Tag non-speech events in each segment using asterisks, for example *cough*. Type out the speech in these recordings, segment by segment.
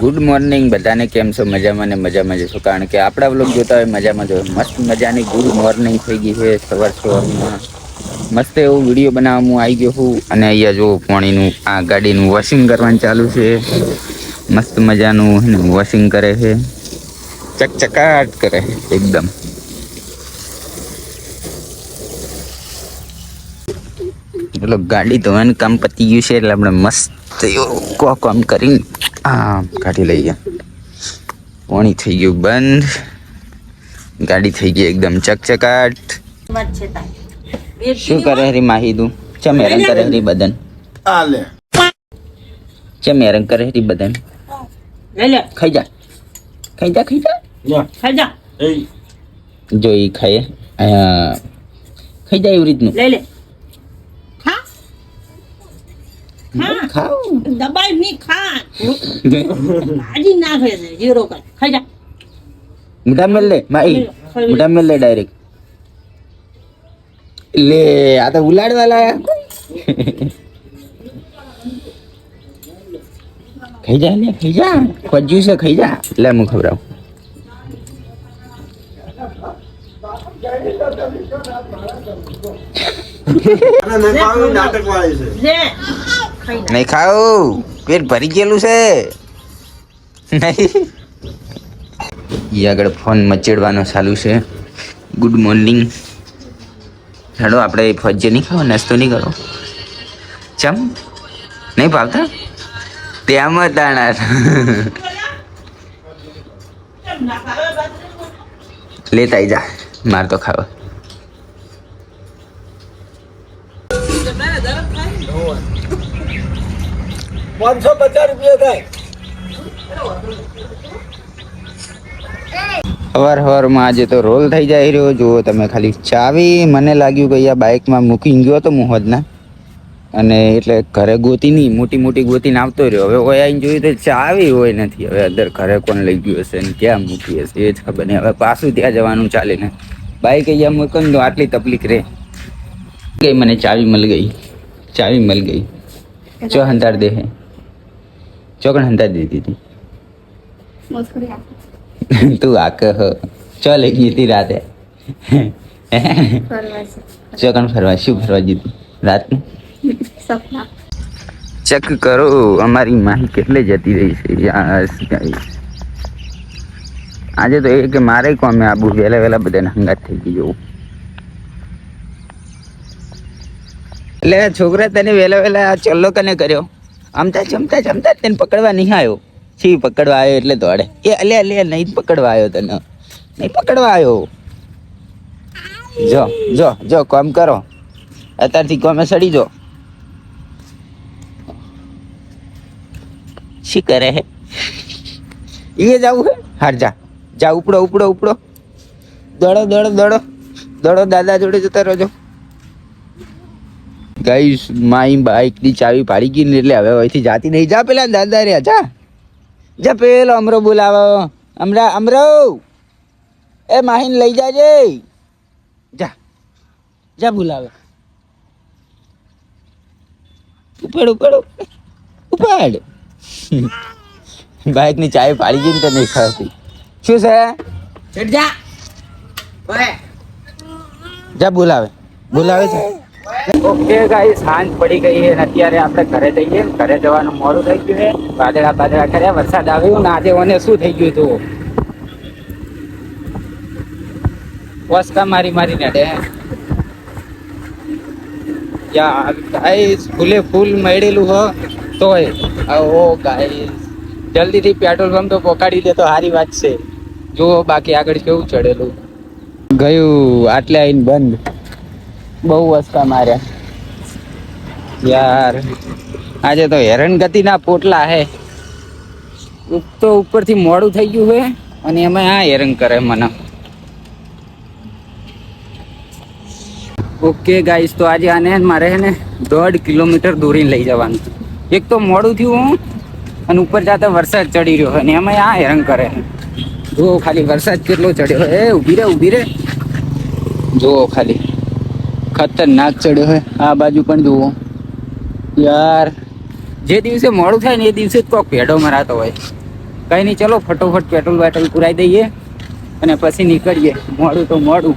Good morning બધાને કેમ છો? મજામાં ને મજામાં જશો કારણ કે આપણા વ્લોગ જોતા હોય મજામાં જો મસ્ત મજાની ગુડ મોર્નિંગ થઈ ગઈ છે સવાર સવારમાં. મસ્ત એવો વીડિયો બનાવવા હું આવી ગયો છું. અને અહીંયા જો પાણીનું આ ગાડીનું વોશિંગ કરવાનું ચાલુ છે. મસ્ત મજાનું વોશિંગ કરે છે. ચકચકાટ કરે છે, એકદમ. એટલે ગાડી ધોવાનું કામ પતી ગયું છે, એટલે આપણે મસ્ત એવું કો કામ કરીને આ કાઢી લઈ ગયા. પાણી થઈ ગયું બંધ. ગાડી થઈ ગઈ એકદમ ચકચકાટ. શું કરે હરી માહી તું ચમ હેરાન કરે હરી બદન? આલે. ચમ હેરાન કરે હરી બદન? લે લે. ખાઈ જા. ખાઈ જા ખાઈ જા. ખાઈ જા. જોઈ જો ખાઈએ ખાઈ જાય એવી રીતનું. લે લે. ખાઓ. દબાઈ ની ખા ભાજી નાખે છે જીરો કર ખાઈ જા. મોઢા મેલ લે માઈ મોઢા મેલ લે ડાયરેક્ટ લે આ તો ઉલાડવા લાયા. ખાઈ જા ને ખાઈ જા. ખોજ્યું છે ખાઈ જા. લે હું ખવડાવું. નાટક વાળી છે. નહીં ખાવું. પેટ ભરી ગયેલું છે. નહીં. ઈ આગળ ફોન મચેડવાનો ચાલુ છે. ગુડ મોર્નિંગ હેડો આપણે ફજ્જે નહીં ખાવો નાસ્તો નહીં કરો. ચમ? નહીં ભાવતા? ત્યાં તાણા લેતા જા. માર તો ખાવા. પાંચસો પચાસ રૂપિયા થાય. સવાર સવારમાં આજે તો રોલ થઈ જાય રહ્યો. જુઓ તમે ખાલી ચાવી. મને લાગ્યું કે અહીંયા બાઇકમાં મૂકી ગયો તો મોહદના અને એટલે ઘરે ગોતી નહીં, મોટી મોટી ગોતીને આવતો રહ્યો. હવે કોઈ આવીને જોયું તો ચાવી હોય નથી. હવે અંદર ઘરે કોણ લઈ ગયું હશે ને ક્યાં મૂકી હશે એ જ ખબર નહીં. હવે પાછું ત્યાં જવાનું ચાલે ને બાઇક અહીંયા મૂકી તો આટલી તકલીફ રહે ગઈ મને ચાવી મળી ગઈ. ચાવી મળી ગઈ. ચો હંતાર દે હે ચોકણ હંતા દીધી. હતી *laughs* તું આક ચો લઈ ગઈ હતી રાતે? ચોકણ ફરવા શું ફરવા જીતી રાતનું? ચેક કરો અમારી માહી કેટલે જતી રહી છે. યસ. આજે તો એ કે મારે કોમે આબુ વહેલા વહેલા બધાને હંગાત થઈ ગઈ જવું એટલે છોકરા તને વહેલા વહેલા આ ચલ્લો કને કર્યો? આમતા જમતા જમતા તને પકડવા નહીં આવ્યો. છી પકડવા આવ્યો એટલે દોડે એ અલે અલે નહીં પકડવા આવ્યો તને. નહીં પકડવા આવ્યો. જો જો જો, કામ કરો. અત્યારથી કોમે સડી જો. શી કરે હે? એ જવું હે? હાર જા. જા, ઉપડો ઉપડો ઉપડો. દોડો દોડો દોડો. દોડો દાદા જોડે જતા રહેજો. ગાઈસ માઈ બાઈકની ચાવી પાડી ગઈ ને એટલે હવે અહીંથી જાતી નહીં. જા પેલા દાદા રે જા. જા પેલો અમરો બોલાવો. અમરા અમરો. એ માહીન લઈ જાજે. જા. જા બોલાવે. ઉપાડ ઉપાડ ઉપાડ. બાઈકની ચાવી પાડી ગઈ ને તો નહીં ખાતી. શું છે? ચડ જા. જા બોલાવે. બોલાવે છે. ઓકે ગાઈ સાંજ પડી ગઈ છે અત્યારે આપણે ઘરે જઈએ. ઘરે જવાનું મોડું થઈ ગયું છે. વાદળા બાદળા કર્યા, વરસાદ આવ્યો ને આજે મને શું થઈ ગયું હતું વસકા મારી મારી નડે યા ગાઈસ ફૂલે ફૂલ મળેલું હો. તોય ઓ ગાઈસ જલ્દીથી પેટ્રોલ પંપ તો પોકાડી દે તો સારી વાત છે. જુઓ, બાકી આગળ કેવું ચડેલું. ગયું, આટલે આવીને બંધ. બહુ વસકા માર્યા યાર, આજે તો હેરાનગતિના પોટલા હે. તો ઉપરથી મોડું થઈ ગયું હે, અને એમાં આ હેરાન કરે મને. ઓકે ગાઈસ, તો આજે આને મારે હે ને દોઢ કિલોમીટર દોરીને લઈ જવાનું. એક તો મોડું થયું હું, અને ઉપર જાતા વરસાદ ચડી રહ્યો અને એમાં આ હેરાન કરે જુઓ ખાલી વરસાદ કેટલો ચડ્યો હે. ઊભી રે ઊભી રે. જુઓ ખાલી. ખતરનાક ચડ્યો હોય આ બાજુ પણ જુઓ. યાર, જે દિવસે મોડું થાય ને એ દિવસે જ કોક ભેડો મરાતો હોય. કઈ નહીં, ચલો ફટોફટ પેટ્રોલ વેટ્રોલ પુરાઈ દઈએ અને પછી નીકળીએ. મોડું તો મોડું.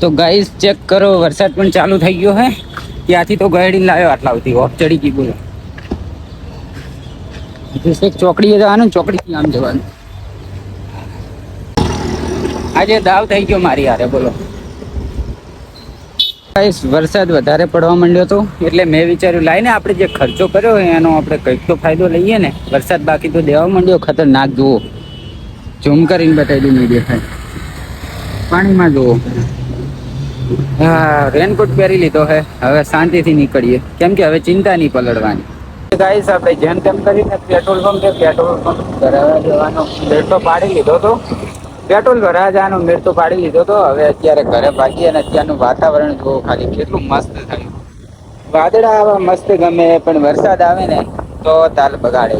તો ગાઈસ ચેક કરો, વરસાદ પણ ચાલુ થઈ ગયો હે. ત્યાંથી તો ગાડી લાવ્યો આટલા સુધી. ઓફ ચડી ગઈ બોલો. ચોકડી ચોકડીએ જવાનું ચોકડીથી આમ જવાનું. આજે દાવ થઈ ગયો મારી હારે, બોલો. વરસાદ વધારે પડવા માંડ્યો હતો એટલે મેં વિચાર્યું, લાઈને આપણે જે ખર્ચો કર્યો હોય, એનો આપણે કંઈક તો ફાયદો લઈએ ને. વરસાદ બાકી તો દેવા માંડ્યો, ખતરનાક, જુઓ. ઝૂમ કરીને બતાવી દઉં નહીં દેખાય પાણીમાં જુઓ. હા રેનકોટ પહેરી લીધો હે. હવે શાંતિથી નીકળીએ. કેમ કે હવે ચિંતા નહીં પલળવાની. ગાઈસ, આપણે જેમ તેમ કરીને પેટ્રોલ પંપ છે પેટ્રોલ પંપ ભરાવા જવાનો. તો પાડી લીધો તો. પેટ્રોલ ભરા જવાનો મેળ તો પાડી લીધો તો હવે અત્યારે ઘરે ભાગીએ અને અત્યારનું વાતાવરણ જો ખાલી કેટલું મસ્ત થયું. વાદળા આવા મસ્ત ગમે પણ વરસાદ આવે ને તો તાલ બગાડે.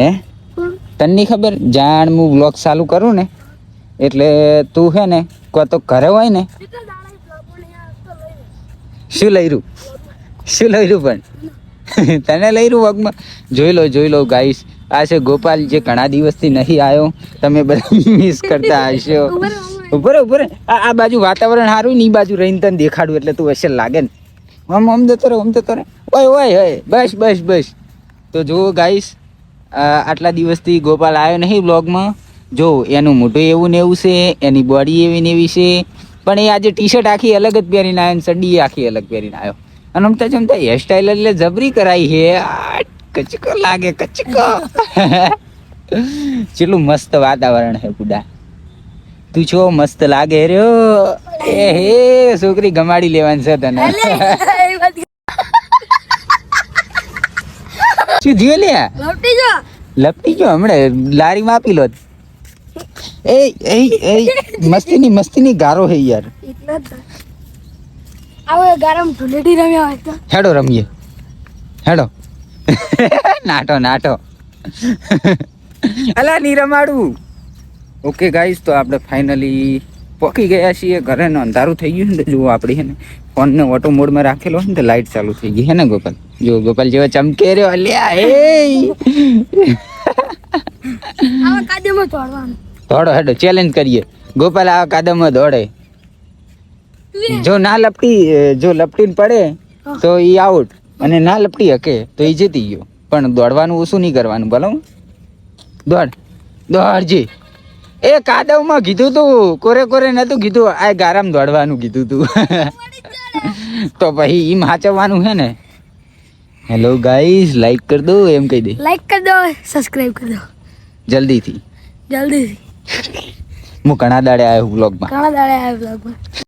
હે? તને ખબર? જાણ હું બ્લોગ ચાલુ કરું ને? એટલે તું હે ને કો તો ઘરે હોય ને? શું લઈ શું લઈ રહ્યું પણ? તને લઈ રહ્યું વગમાં? જોઈ લો જોઈ લો ગાઈશ આ છે ગોપાલ, જે ઘણા દિવસથી નહીં આવ્યો. તમે બધા *laughs* મિસ કરતા હશો. ઉપર ઉપર આ બાજુ વાતાવરણ સારું ને બાજુ રહીને તને દેખાડું એટલે તું હશે લાગે ને. આમ આમ જતો રહે, આમ જતો રહે. ઓય ઓય ઓય, બસ બસ બસ. તો જુઓ ગાઈશ આટલા દિવસથી ગોપાલ આવ્યો નહીં બ્લોગમાં જો એનું મોઢું એવું ને એવું છે એની બોડી એવી ને એવી છે. પણ એ આજે ટી શર્ટ આખી અલગ જ પહેરીને આવ્યો ને ચડ્ડી આખી અલગ પહેરીને આવ્યો. અને અમતા જમતા હેરસ્ટાઈલ એટલે જબરી કરાઈ છે. કચકો લાગે કચકો. *laughs* ચેટલું મસ્ત વાતાવરણ છે બુડા તું છો મસ્ત લાગે રહ્યો એ હે છોકરી ગમાડી લેવાની છે તને. શું થયું લે લપટી ગયો? હમણાં લારીમાં આપી લો. એ એ એ મસ્તીની મસ્તીની ગારો હે યાર. આવો ગરમ ધૂળેટી રમ્યા હોય તો. હેડો રમીએ. હેડો. નાટો નાટો. અલા ની રમાડું ઓકે ગાઈસ તો આપણે ફાઇનલી પોકી ગયા છીએ. ઘરે અંધારું થઈ ગયું ને જો જુઓ આપણે હે ને ફોનને ઓટો મોડમાં રાખેલો હોય ને તો લાઇટ ચાલુ થઈ ગઈ હે ને ગોપાલ? જો ગોપાલ જેવા ચમકે રહ્યો અલ્યા એ. આવા કાદમાં તોડવાનું દોડો હેડો ચેલેન્જ કરીએ. ગોપાલ આ કાદવમાં દોડે જો ના લપટી જો લપટીને પડે તો એ આઉટ અને ના લપટી હકે તો એ જીતી ગયો. પણ દોડવાનું ઓછું નહીં કરવાનું બોલો. દોડ દોડજી. એ કાદવમાં કીધું તું કોરે કોરે નતું કીધું આ ગારામ દોડવાનું કીધું તું. *laughs* તો પછી એમ હાચવવાનું છે ને? હેલો ગાઈસ લાઈક કર દો એમ કહી દે. લાઈક કર દો સબસ્ક્રાઇબ કર દો. જલ્દીથી. જલ્દીથી. હું ઘણા દાડે આવ્યો બ્લોગમાં ઘણા દાડે આવ્યો બ્લોગમાં